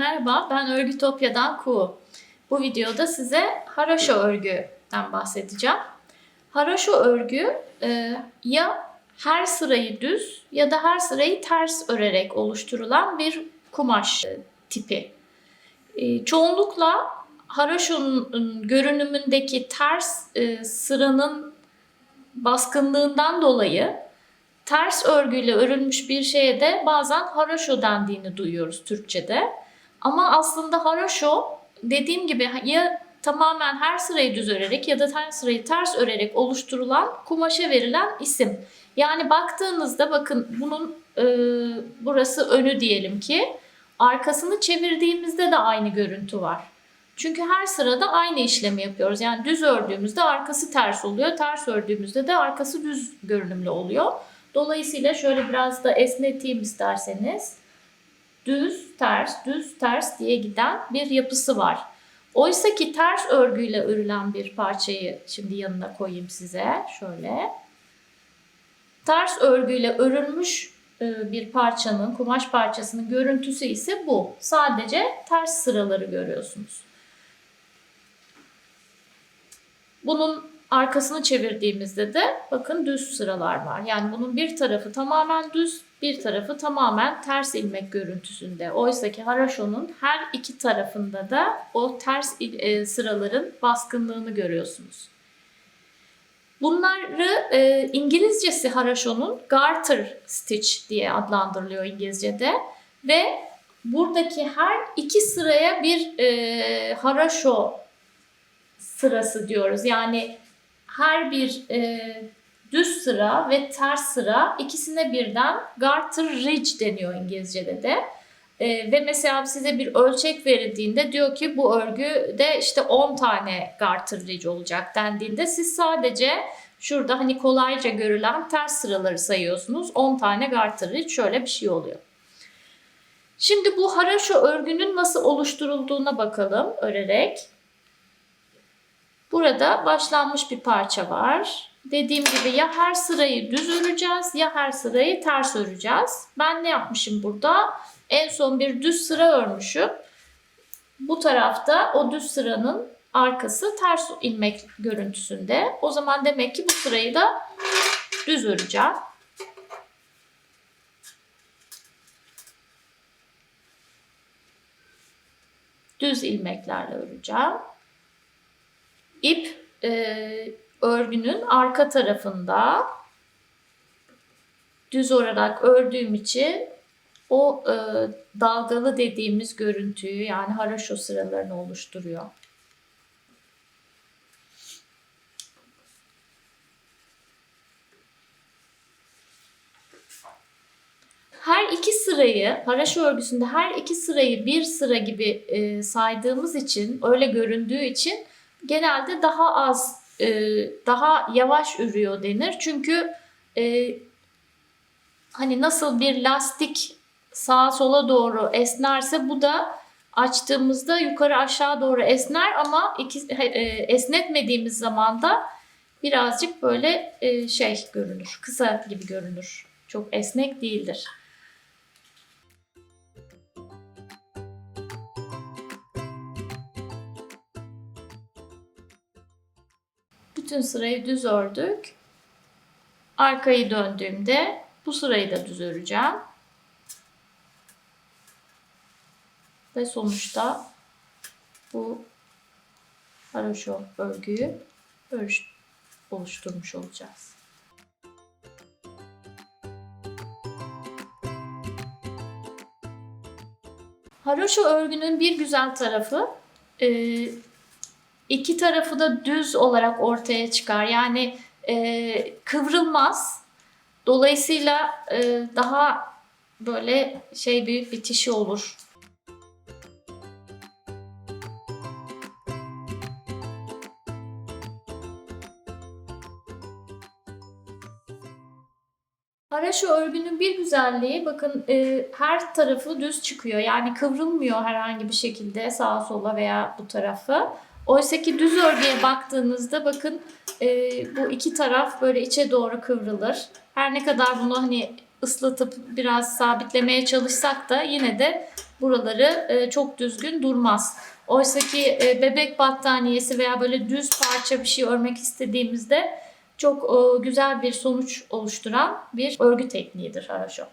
Merhaba, ben Örgütopya'dan Ku. Bu videoda size haraşo örgüden bahsedeceğim. Haraşo örgü e, ya her sırayı düz ya da her sırayı ters örerek oluşturulan bir kumaş e, tipi. E, çoğunlukla haraşonun görünümündeki ters e, sıranın baskınlığından dolayı ters örgüyle örülmüş bir şeye de bazen haraşo dendiğini duyuyoruz Türkçe'de. Ama aslında haraşo dediğim gibi ya tamamen her sırayı düz örerek ya da her sırayı ters örerek oluşturulan kumaşa verilen isim. Yani baktığınızda bakın bunun e, burası önü diyelim ki arkasını çevirdiğimizde de aynı görüntü var. Çünkü her sırada aynı işlemi yapıyoruz. Yani düz ördüğümüzde arkası ters oluyor. Ters ördüğümüzde de arkası düz görünümlü oluyor. Dolayısıyla şöyle biraz da esneteyim isterseniz. Düz, ters, düz, ters diye giden bir yapısı var. Oysa ki ters örgüyle örülen bir parçayı şimdi yanına koyayım size. Şöyle. Ters örgüyle örülmüş e, bir parçanın, kumaş parçasının görüntüsü ise bu. Sadece ters sıraları görüyorsunuz. Bunun arkasını çevirdiğimizde de bakın düz sıralar var. Yani bunun bir tarafı tamamen düz, bir tarafı tamamen ters ilmek görüntüsünde. Oysa ki haraşonun her iki tarafında da o ters e, sıraların baskınlığını görüyorsunuz. Bunları e, İngilizcesi haraşonun garter stitch diye adlandırılıyor İngilizce'de ve buradaki her iki sıraya bir e, haraşo sırası diyoruz. Yani her bir e, düz sıra ve ters sıra ikisine birden garter ridge deniyor İngilizce'de de. E, ve mesela size bir ölçek verildiğinde diyor ki bu örgüde işte 10 tane garter ridge olacak dendiğinde siz sadece şurada hani kolayca görülen ters sıraları sayıyorsunuz. 10 tane garter ridge şöyle bir şey oluyor. Şimdi bu haraşo örgünün nasıl oluşturulduğuna bakalım örerek. Burada başlanmış bir parça var. Dediğim gibi ya her sırayı düz öreceğiz ya her sırayı ters öreceğiz. Ben ne yapmışım burada? En son bir düz sıra örmüşüm. Bu tarafta o düz sıranın arkası ters ilmek görüntüsünde. O zaman demek ki bu sırayı da düz öreceğim. Düz ilmeklerle öreceğim. İp e, örgünün arka tarafında düz olarak ördüğüm için o e, dalgalı dediğimiz görüntüyü yani haraşo sıralarını oluşturuyor. Her iki sırayı, haraşo örgüsünde her iki sırayı bir sıra gibi e, saydığımız için, öyle göründüğü için genelde daha az, e, daha yavaş ürüyor denir. Çünkü e, hani nasıl bir lastik sağa sola doğru esnerse bu da açtığımızda yukarı aşağı doğru esner ama iki, e, esnetmediğimiz zaman da birazcık böyle şey görünür, kısa gibi görünür. Çok esnek değildir. Bütün sırayı düz ördük. Arkayı döndüğümde bu sırayı da düz öreceğim. Ve sonuçta bu haroşo örgüyü oluşturmuş olacağız. Haroşo örgünün bir güzel tarafı iki tarafı da düz olarak ortaya çıkar. Yani e, kıvrılmaz. Dolayısıyla e, daha böyle şey bir bitişi olur. Haraşo örgünün bir güzelliği bakın e, her tarafı düz çıkıyor. Yani kıvrılmıyor herhangi bir şekilde sağa sola veya bu tarafı. Oysa ki düz örgüye baktığınızda bakın e, bu iki taraf böyle içe doğru kıvrılır. Her ne kadar bunu hani ıslatıp biraz sabitlemeye çalışsak da yine de buraları e, çok düzgün durmaz. Oysa ki e, bebek battaniyesi veya böyle düz parça bir şey örmek istediğimizde çok e, güzel bir sonuç oluşturan bir örgü tekniğidir haraşo.